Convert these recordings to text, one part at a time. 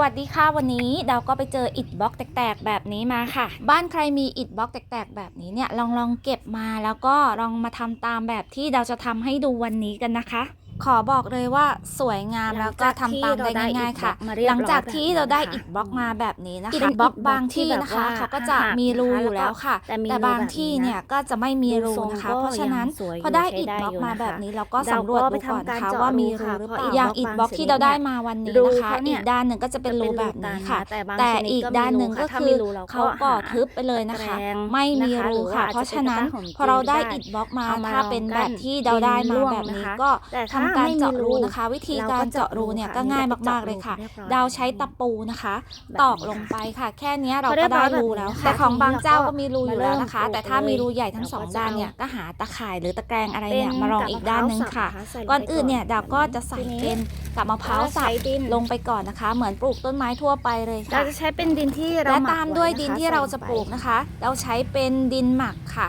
วัสดีค่ะวันนี้เราก็ไปเจออิฐบล็อกแตกๆแบบนี้มาค่ะ บ้านใครมีอิฐบล็อกแตกๆแบบนี้เนี่ยลองลองเก็บมาแล้วก็ลองมาทำตามแบบที่เราจะทำให้ดูวันนี้กันนะคะ ขอบอกเลยว่าสวยงามหลัแล้วงก็จากทำตามได้ที่เราได้ง่ายๆค่ะอิฐบล็อกมาเรียบหลังจากร้อยที่แบบนี้เราได้นะคะอิฐบล็อกมาแบบนี้นะอิฐคะบล็อกบางที่นะคะที่แบบว่าเขาก็จะห่างๆมีรูนะคะอยู่แล้วค่ะ แต่มีแต่รูบางแบบที่นี้นะเนี่ยก็จะไม่มีรูดูทรงนะคะก็เพราะฉะนั้นยังสวยอยู่พอได้ใช้อิฐได้บล็อกอยู่มานะคะแบบนี้เราก็เราสำรวจก็ดูไปก่อนทำการนะคะเจาะว่ามีรูรูค่ะหรือเพราะเปล่าอิฐอย่างบล็อกอิฐบางบล็อกชนิดที่เราได้เนี่ยมาวันนี้รูนะคะเขาเนี่อียกด้านหนึ่งก็จะเป็นรูแบบนี้ค่ะ แต่บางแต่ชนิดอีกก็ด้านหนึ่งก็ถ้าคืมีอรูเราเขาก่อทึบไปเลยนะคะตะแกรงไม่มีนะคะรูค่ะหรือว่าเพราะฉะนั้นอาจจะเป็นพอเราได้ตะกร้าของอิฐบล็อกมาเอามาถ้าเป็นลองแบบกันที่เราได้มาดินร่วงแบบนี้นะคะก็แต่ทำถ้าการไม่มีเจาะรูรูนะคะ วิธีเรากาก็รเจาะรูเนี่ยเจาะก็รูง่ายค่ะมากๆเลยค่ะเรียบร้อยดาวใช้ตะปูนะคะแบบนี้ตอกลงไปค่ะ แค่เนี้ยเราพอเรีก็ยบร้ได้อยแบบรูนี้แล้วนะคะแต่ของบางเจ้าทีนี้ก็มีรูอยู่แล้วนะคะเราก็แต่ถ้ามีรูใหญ่ทั้งเราก็สองจะด้านเอาเนี่ยก็หาตะข่ายหรือตะแกรงอะไรเนี่ยเป็นมาลองอีกด้านหนึงค่ะกับมพร้าวสับนะคะใส่ลงไปก่อนอื่นเนี่ยก่อนดาวก็จะใส่ทีนี้เป็นกับมะพร้าวสับใช้ดินลงไปก่อนนะคะ เหมือนปลูกต้นไม้ทั่วไปเลยเราค่ะจะใช้เป็นดินที่เราและหมักตามด้วยไะคะดินที่เราจะปลูกนะคะ เราใช้เป็นดินหมักค่ะ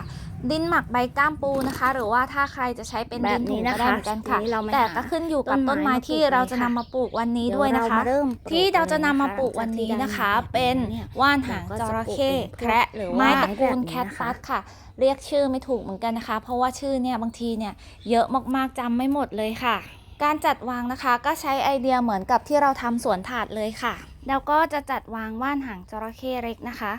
ดินหมักใบก้ามปูนะคะ หรือว่าถ้าใครจะใช้เป็นดินถุงก็ได้เหมือนกันค่ะทีนี้เรามาแต่หาก็ขึ้นอยู่กับต้นไม้ที่เราจะนำมาปลูกวันนี้ด้วยนะคะเดี๋ยวเรามาเริ่มปลูกที่เราจะนำมาเลยนะคะปลูกวันนี้นะคะหลังจากที่เป็นเนี่ยว่านหางเราก็จจะระปลูกเข้เป็นพวกแคระหรือว่าไม้ตระกูลแบบนี้แคทนะคะตัสค่ะ เรียกชื่อไม่ถูกเหมือนกันนะคะ เพราะว่าชื่อเนี่ยบางทีเนี่ยเยอะมากๆจำไม่หมดเลยค่ะ การจัดวางนะคะก็ใช้ไอเดียเหมือนกับที่เราทำสวนถาดเลยค่ะ แล้วก็จะจัดวางว่านหางจระเข้เล็กนะคะ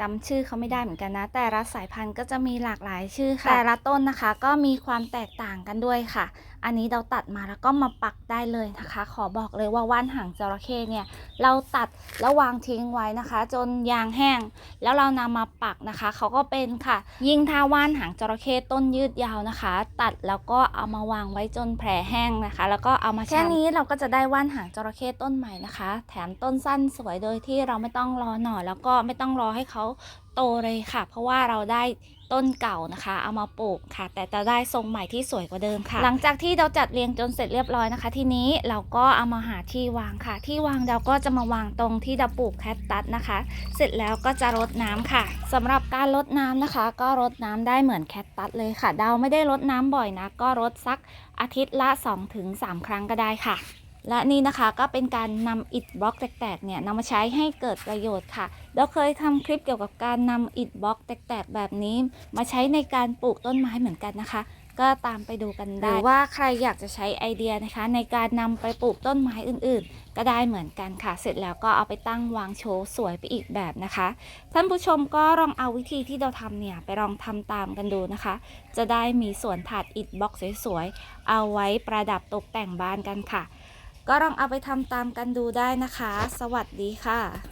จำชื่อเขาไม่ได้เหมือนกันนะ แต่ละสายพันธุ์ก็จะมีหลากหลายชื่อค่ะ แต่ละต้นนะคะ ก็มีความแตกต่างกันด้วยค่ะ อันนี้เราตัดมาแล้วก็มาปักได้เลยนะคะ ขอบอกเลยว่าว่านหางจระเข้เนี่ยเราตัดแล้ววางทิ้งไว้นะคะ จนยางแห้ง แล้วเรานำมาปักนะคะเขาก็เป็นค่ะ ยิ่งถ้าว่านหางจระเข้ต้นยืดยาวนะคะ ตัดแล้วก็เอามาวางไว้จนแผลแห้งนะคะ แล้วก็เอามาแค่นี้เราก็จะได้ว่านหางจระเข้ต้นใหม่นะคะ แถมต้นสั้นสวยโดยที่เราไม่ต้องรอหน่อแล้วก็ไม่ต้องรอให้เขา โตเลยค่ะ เพราะว่าเราได้ต้นเก่านะคะ เอามาปลูกค่ะ แต่จะได้ทรงใหม่ที่สวยกว่าเดิมค่ะ หลังจากที่เราจัดเรียงจนเสร็จเรียบร้อยนะคะ ทีนี้เราก็เอามาหาที่วางค่ะ ที่วางเราก็จะมาวางตรงที่เราปลูกแคคตัสนะคะ เสร็จแล้วก็จะรดน้ำค่ะสำหรับการรดน้ำนะคะ ก็รดน้ำได้เหมือนแคคตัสเลยค่ะดาไม่ได้รดน้ำบ่อยนะ ก็รดสักอาทิตย์ละ 2-3 ครั้งก็ได้ค่ะ และนี่นะคะก็เป็นการนำอิฐบล็อกแตกๆเนี่ยนำมาใช้ให้เกิดประโยชน์ค่ะ เราเคยทำคลิปเกี่ยวกับการนำอิฐบล็อกแตกๆแบบนี้ มาใช้ในการปลูกต้นไม้เหมือนกันนะคะ ก็ตามไปดูกันได้ หรือว่าใครอยากจะใช้ไอเดียนะคะ ในการนำไปปลูกต้นไม้อื่นๆ ก็ได้เหมือนกันค่ะ เสร็จแล้วก็เอาไปตั้งวางโชว์สวยไปอีกแบบนะคะ ท่านผู้ชมก็ลองเอาวิธีที่เราทำเนี่ยไปลองทำตามกันดูนะคะ จะได้มีสวนถาดอิฐบล็อกสวยๆเอาไว้ประดับตกแต่งบ้านกันค่ะ ก็ลองเอาไปทำตามกันดูได้นะคะ สวัสดีค่ะ